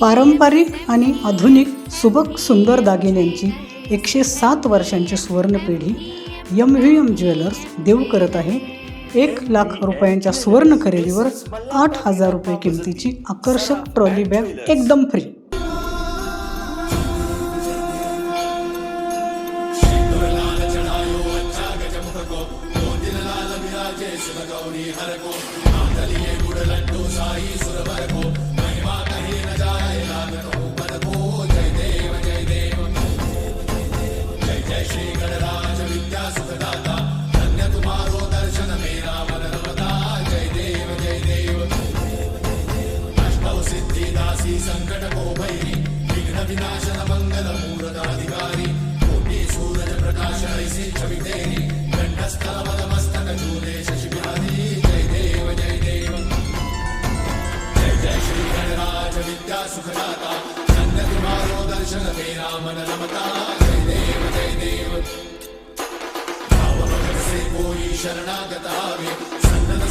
पारंपरिक आणि आधुनिक सुबक सुंदर दागिन्यांची एकशे सात वर्षांची सुवर्णपिढी यम व्ही एम ज्वेलर्स देऊ करत आहे. एक लाख रुपयांच्या सुवर्ण खरेदीवर आठ हजार रुपये किमतीची आकर्षक ट्रॉली बॅग एकदम फ्री हर श्री गणराज विद्यासुखदाता धन्यकुमारो दर्शन मेरा मनोरमता जय देव जय देव अष्टौ सिद्धिदासी संकट को भैरी विघ्न विनाशन मंगल मूर्ताधिकारी कोटि सूरज प्रकाश ऐसी छवि तेरी घंटस्थल मद मस्तक चूले शशि जय देव जय देव जय जय श्री गणराज विद्यासुखदाता धन्यकुमारो दर्शन मेरा मन रमता शरणागताभि सन्नत